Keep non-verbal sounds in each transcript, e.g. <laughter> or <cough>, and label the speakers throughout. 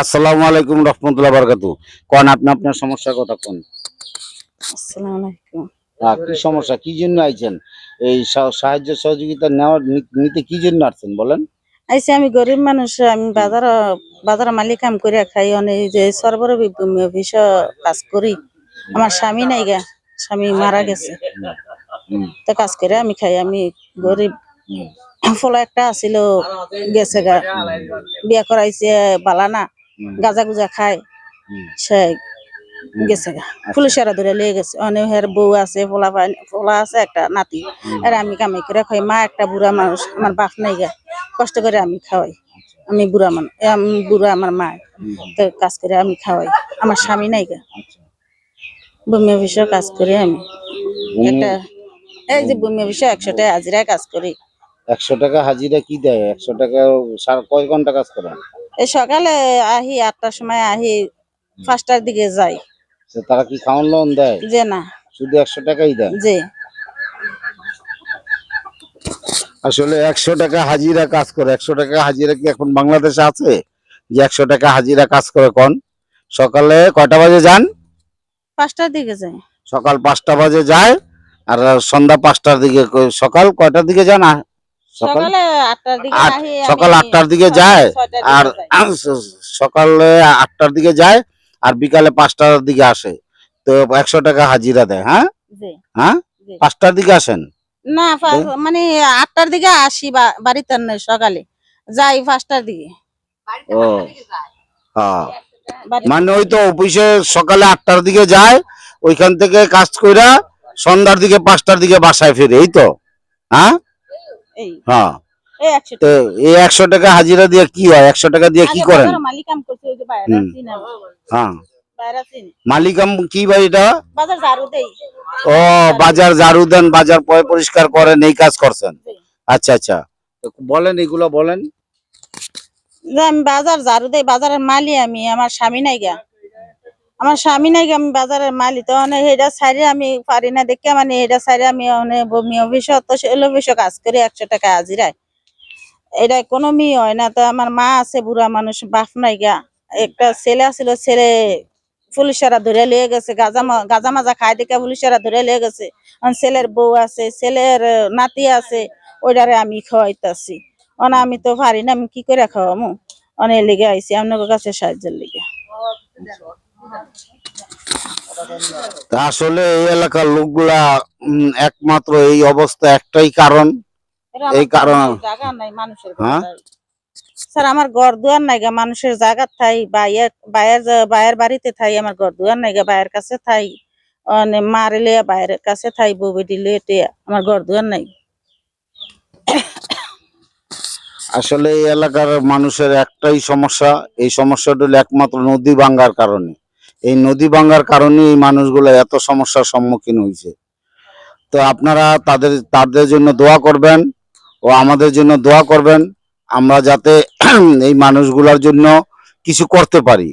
Speaker 1: আসসালামু আলাইকুম রহমতুল্লাহ বারকাতু। কোন আপনি আপনার সমস্যার কথা কোন?
Speaker 2: আসসালামু আলাইকুম।
Speaker 1: কি সমস্যা? কি জন্য আইছেন? এই সাহায্য সহযোগিতা নেওয়ার নিতে কি জন্য আসছেন বলেন?
Speaker 2: আইসি আমি গরিব মানুষ আমি বাজার বাজার মালিক কাম করে খাই অনেক যে সর্বর অফিস কাজ করি। আমার স্বামী নাই গা স্বামী মারা গেছে। তো কাজ করে আমি খাই আমি গরিব। ফলো একটা আছিল গেছে গা। বিয়া করাইছে বালানা
Speaker 1: হুম,
Speaker 2: গাজা গুজা খায়। সে গেছে গা। পুলিশেরা ধরে লিয়ে গেছে। অনেক হের বউ আছে ফোলা পাই- ফোলা আছে একটা নাতি। আর আমি কামাই করে খাই। মা একটা বুড়া মানুষ আমার বাপ নাই গা। কষ্ট করে আমি খাওয়াই। আমি বুড়া মানুষ আমি বুড়া আমার মা। তো কাজ করে আমি খাওয়াই। আমার স্বামী নাই গা।
Speaker 1: আচ্ছা।
Speaker 2: ভূমি অফিসে কাজ করি আমি। একটা এই যে ভূমি অফিসে একশো টাকা হাজিরায় কাজ করি।
Speaker 1: একশো টাকা হাজিরা কি দেয়? একশো টাকা সার কয় ঘণ্টা কাজ করেন?
Speaker 2: এই সকালে আহি আটটার সময় আহি পাঁচটার দিকে যাই।
Speaker 1: তারা কি খাওয়ান লোন দেয়?
Speaker 2: যে না।
Speaker 1: শুধু একশো টাকাই দেয়?
Speaker 2: যে।
Speaker 1: আসলে একশো টাকা হাজিরা কাজ করে। একশো টাকা হাজিরা কি এখন বাংলাদেশে আছে? যে একশো টাকা হাজিরা কাজ করে কোন? সকালে কয়টা বাজে যান?
Speaker 2: পাঁচটার দিকে যায়
Speaker 1: সকাল পাঁচটা বাজে যায় আর সন্ধ্যা পাঁচটার দিকে সকাল কয়টার দিকে যান? সকাল
Speaker 2: সকালে আটটার দিকে
Speaker 1: সকাল আটটার দিকে যায় আর। সকালে আটটার দিকে যায় আর বিকালে পাঁচটার দিকে আসে। তো একশো টাকা হাজিরা দেয় হ্যাঁ? হ্যাঁ? পাঁচটার দিকে আসেন?
Speaker 2: না মানে আটটার দিকে আসি বা- বাড়িতে আর নয় সকালে। যাই পাঁচটার দিকে।
Speaker 1: ও। হ্যাঁ। মানে ওই তো অফিসে সকালে আটটার দিকে যায় ওইখান থেকে কাজ কইরা সন্ধ্যার দিকে পাঁচটার দিকে বাসায় ফিরে এই তো? হ্যাঁ? হ্যাঁ।
Speaker 2: এই একশো
Speaker 1: টাকা। হাজিরা দিয়ে কি হয়? একশো টাকা দিয়ে কি
Speaker 2: আগে
Speaker 1: করেন?
Speaker 2: মালিক কাম করছে ওই যে বাইরে
Speaker 1: হুম।
Speaker 2: চিনি। আমি।
Speaker 1: হ্যাঁ মালিকাম কি ভাই এটা? ও বাজার ঝাড়ু দেন বাজার পয় পরিষ্কার করেন এই কাজ করছেন। আচ্ছা আচ্ছা। বলেন এগুলো বলেন।
Speaker 2: বাজার ঝাড়ু দেই বাজারের মালি আমি আমার স্বামী নাই গা। আমার স্বামী গা আমি বাজারের মালি তো মানে এটা সাইডে আমি পারি না দেখে মানে এটা সাইডে আমি মানে বমি অফিস তো সেল অফিসে কাজ করি একশো টাকা হাজিরায়। এটা কোনো মেয়ে হয় না, তো আমার মা আছে বুড়া মানুষ, বাপ নাই গা। একটা ছেলে আছিল, ছেলে পুলিশেরা ধরে লিয়ে গেছে, গাজা গাজা মাজা খাই দেখে পুলিশেরা ধরে লিয়ে গেছে। ছেলের বউ আছে, ছেলের নাতি আছে ওইটারে আমি খাওয়াইতাছি। অনা আমি তো পারি না, আমি কি করে খাওয়ামু? অনেক লেগে আইছি, আপনার কাছে সাহায্যের লেগে
Speaker 1: তা আসলে এই এলাকার লোকগুলা একমাত্র এই অবস্থা একটাই কারণ। এই কারণে- হ্যাঁ?
Speaker 2: স্যার আমার ঘর দুয়ার নাই গা মানুষের জায়গা থাই জা- বাইয়ের বাড়িতে থাই আমার ঘর দুয়ার নাই গা বাইয়ের কাছে থাই। মারিলে বাইরের কাছে থাই বউ দিলে আমার ঘর দুয়ার নাই।
Speaker 1: আসলে এই এলাকার মানুষের একটাই সমস্যা এই সমস্যাটা হলো একমাত্র নদী ভাঙ্গার কারণে। এই নদী ভাঙ্গার কারণে এই মানুষগুলো এত সমস্যার সম্মুখীন হয়েছে। তো আপনারা তাদের তাদের জন্য দোয়া করবেন ও আমাদের জন্য দোয়া করবেন। আমরা যাতে <clears throat> এই মানুষগুলোর জন্য কিছু করতে পারি।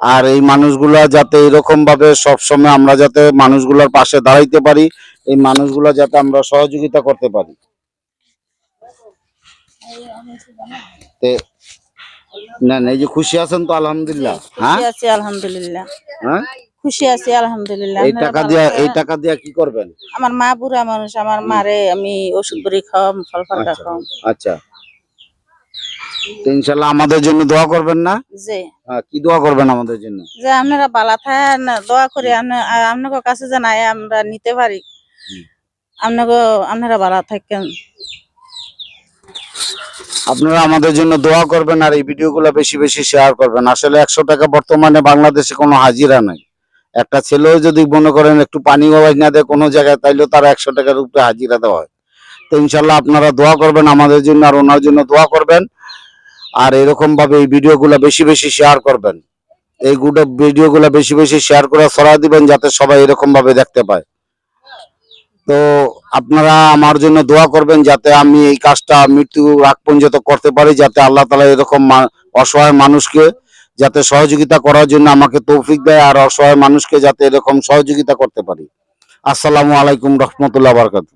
Speaker 1: আর এই মানুষগুলা যাতে এরকম ভাবে সবসময় আমরা যাতে মানুষগুলোর পাশে দাঁড়াইতে পারি, এই মানুষগুলো যাতে আমরা সহযোগিতা করতে পারি। না না এই যে খুশি আছেন তো আলহামদুলিল্লাহ। হ্যাঁ?
Speaker 2: আছি আলহামদুলিল্লাহ।
Speaker 1: হ্যাঁ?
Speaker 2: খুশি আছি আলহামদুলিল্লাহ।
Speaker 1: এই টাকা দিয়া এই টাকা দিয়া কি করবেন?
Speaker 2: আমার মা বুড়া মানুষ আমার মারে আমি ওষুধ বড়ি খাওয়াম ফল ফলটা
Speaker 1: আচ্ছা।
Speaker 2: খাওয়াম।
Speaker 1: আচ্ছা। তো ইনশাল্লাহ আমাদের জন্য দোয়া করবেন না?
Speaker 2: যে
Speaker 1: হ্যাঁ কি দোয়া করবেন আমাদের জন্য?
Speaker 2: যে আপনারা বালা থাকেন দোয়া করে আপনা- আপনাদের কাছে আয় আমরা নিতে পারি। আপনাকে আপনারা বালা থাকেন।
Speaker 1: আপনারা আমাদের জন্য দোয়া করবেন আর এই ভিডিওগুলো বেশি বেশি শেয়ার করবেন। আসলে একশো টাকা বর্তমানে বাংলাদেশে কোনো হাজিরা নাই। একটা ছেলেও যদি মনে করেন একটু পানি গবাই না দেয় কোনো জায়গায় তাইলেও তারা একশো টাকার উপরে হাজিরা দেওয়া হয়। তো ইনশাল্লাহ আপনারা দোয়া করবেন, আমাদের জন্য আর ওনার জন্য দোয়া করবেন। আর এরকম ভাবে এই ভিডিওগুলো বেশি বেশি শেয়ার করবেন। এই গুলো ভিডিওগুলো বেশি বেশি শেয়ার করে ছড়া দিবেন, যাতে সবাই এরকম ভাবে দেখতে পায়। তো আপনারা আমার জন্য দোয়া করবেন যাতে আমি এই কাজটা মৃত্যু আগ পর্যন্ত করতে পারি, যাতে আল্লাহ তালা এরকম অসহায় মানুষকে যাতে সহযোগিতা করার জন্য আমাকে তৌফিক দেয় আর অসহায় মানুষকে যাতে এরকম সহযোগিতা করতে পারি। আসসালামু আলাইকুম রহমতুল্লাহ বারকাতু